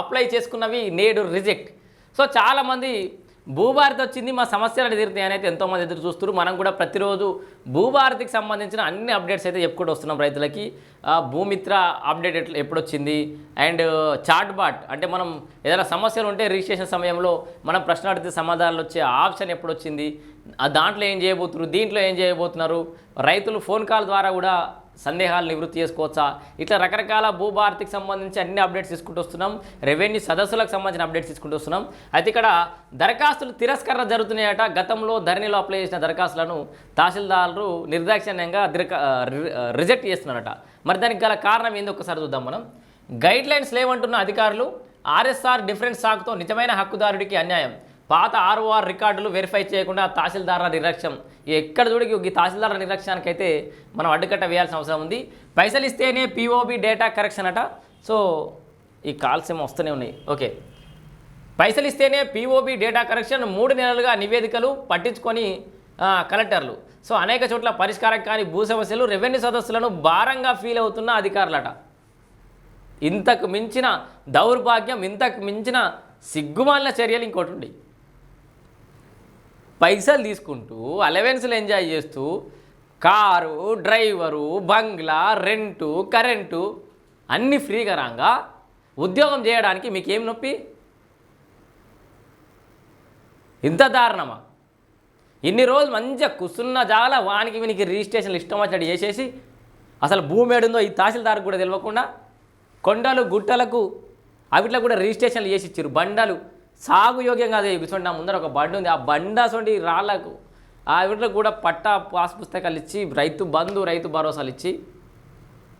Apply చేసుకున్నవి నేడు reject. So చాలామంది భూభారతి వచ్చింది మా సమస్యలు తీరుతాయని అయితే ఎంతోమంది ఎదురు చూస్తున్నారు. మనం కూడా ప్రతిరోజు భూభారతికి సంబంధించిన అన్ని అప్డేట్స్ అయితే చెప్పుకుంటూ వస్తున్నాం రైతులకి. భూమిత్ర అప్డేట్ ఎట్లా ఎప్పుడు వచ్చింది అండ్ చాట్ బాట్ అంటే మనం ఏదైనా సమస్యలు ఉంటే రిజిస్ట్రేషన్ సమయంలో మనం ప్రశ్న అడిగితే సమాధానాలు వచ్చే ఆప్షన్ ఎప్పుడు వచ్చింది దాంట్లో ఏం చేయబోతున్నారు దీంట్లో ఏం చేయబోతున్నారు? రైతులు ఫోన్ కాల్ ద్వారా కూడా సందేహాలు నివృత్తి చేసుకోవచ్చా? ఇట్లా రకరకాల భూభారతికి సంబంధించి అన్ని అప్డేట్స్ తీసుకుంటూ వస్తున్నాం. రెవెన్యూ సదస్సులకు సంబంధించిన అప్డేట్స్ తీసుకుంటూ వస్తున్నాం. అయితే ఇక్కడ దరఖాస్తులు తిరస్కరణ జరుగుతున్నాయట. గతంలో ధరణిలో అప్లై చేసిన దరఖాస్తులను తహసీల్దారులు నిర్దాక్షిణ్యంగా రి- రిజెక్ట్ చేస్తున్నారట. మరి దానికి గల కారణం ఏందో ఒకసారి చూద్దాం మనం. గైడ్ లైన్స్ లేవంటున్న అధికారులు ఆర్ఎస్ఆర్ డిఫరెన్స్ సాగుతో నిజమైన హక్కుదారుడికి అన్యాయం. పాత ఆర్ఓఆర్ రికార్డులు వెరిఫై చేయకుండా తహసీల్దారుల నిర్లక్ష్యం. ఎక్కడ చూడకి ఈ తహసీల్దారుల నిర్లక్ష్యానికైతే అయితే మనం అడ్డుకట్ట వేయాల్సిన అవసరం ఉంది. పైసలు ఇస్తేనే పిఓబి డేటా కరెక్షన్ అట. సో ఈ కాల్స్ ఏమో వస్తూనే ఉన్నాయి. ఓకే పైసలు ఇస్తేనే పిఓబి డేటా కరెక్షన్ మూడు నెలలుగా నివేదికలు పట్టించుకొని కలెక్టర్లు సో అనేక చోట్ల పరిష్కారం కాని భూ సమస్యలు రెవెన్యూ సదస్సులను భారంగా ఫీల్ అవుతున్న అధికారులట. ఇంతకు మించిన దౌర్భాగ్యం ఇంతకు మించిన సిగ్గుమాలిన చర్యలు ఇంకోటి ఉంది పైసలు తీసుకుంటూ అలవెన్స్లు ఎంజాయ్ చేస్తూ కారు డ్రైవరు బంగ్లా రెంటు కరెంటు అన్నీ ఫ్రీగా రాగా ఉద్యోగం చేయడానికి మీకేం నొప్పి? ఇంత దారుణమా? ఇన్ని రోజులు మంచిగా కుసున్న జాల వానికి వీనికి రిజిస్ట్రేషన్లు ఇష్టం వచ్చాడు చేసేసి అసలు భూమి ఏడుందో ఈ తహసీల్దార్కి కూడా తెలియకుండా కొండలు గుట్టలకు అవిట్లో కూడా రిజిస్ట్రేషన్లు చేసి ఇచ్చారు బండలు. సాగు యోగ్యం కాదు. కూర్చోండి నా ముందర ఒక బండి ఉంది. ఆ బండ సొంటి రాళ్ళకు ఆ వీటిలో కూడా పట్టా పాస్ పుస్తకాలు ఇచ్చి రైతు బంధు రైతు భరోసాలు ఇచ్చి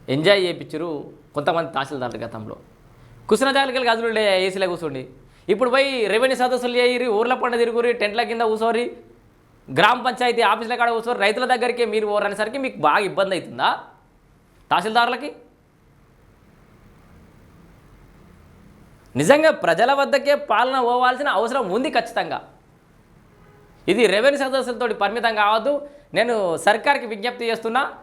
ఎంజాయ్ చేయించరు కొంతమంది తహసీల్దారులు గతంలో. కుసిన జాలికలు గదులు ఏసీలో కూర్చోండి. ఇప్పుడు పోయి రెవెన్యూ సదస్సులు చేయరు ఊర్ల పంట తిరుగురి టెంట్ల కింద కూర్చోరి గ్రామ పంచాయతీ ఆఫీసుల కాడ కూర్చోరు రైతుల దగ్గరికి మీరు ఓరనేసరికి మీకు బాగా ఇబ్బంది అవుతుందా తహసీల్దారులకి? నిజంగా ప్రజల వద్దకే పాలన పోవాల్సిన అవసరం ఉంది ఖచ్చితంగా. ఇది రెవెన్యూ సదస్సులతో పరిమితం కావద్దు. నేను సర్కార్కి విజ్ఞప్తి చేస్తున్నా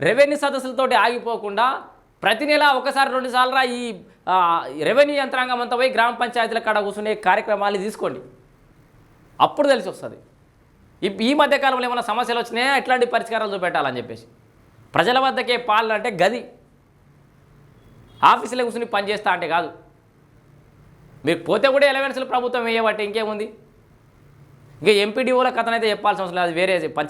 రెవెన్యూ సదస్సులతో ఆగిపోకుండా ప్రతి నెల ఒకసారి రెండు సార్లు ఈ రెవెన్యూ యంత్రాంగం అంతా పోయి గ్రామ పంచాయతీల కాడ కూర్చునే కార్యక్రమాలు తీసుకోండి. అప్పుడు తెలిసి వస్తుంది. ఇప్- ఈ మధ్యకాలంలో ఏమైనా సమస్యలు వచ్చినాయా? ఎట్లాంటి పరిష్కారాలు చూపెట్టాలని చెప్పేసి. ప్రజల వద్దకే పాలన అంటే గది. ఆఫీసులో కూర్చుని పనిచేస్తా అంటే కాదు. మీరు పోతే కూడా ఎలవెన్స్లు ప్రభుత్వం వేయబట్టి ఇంకేముంది? ఇంకా ఎంపీడీఓల కథనైతే చెప్పాల్సిన అవసరం లేదు వేరే పంచ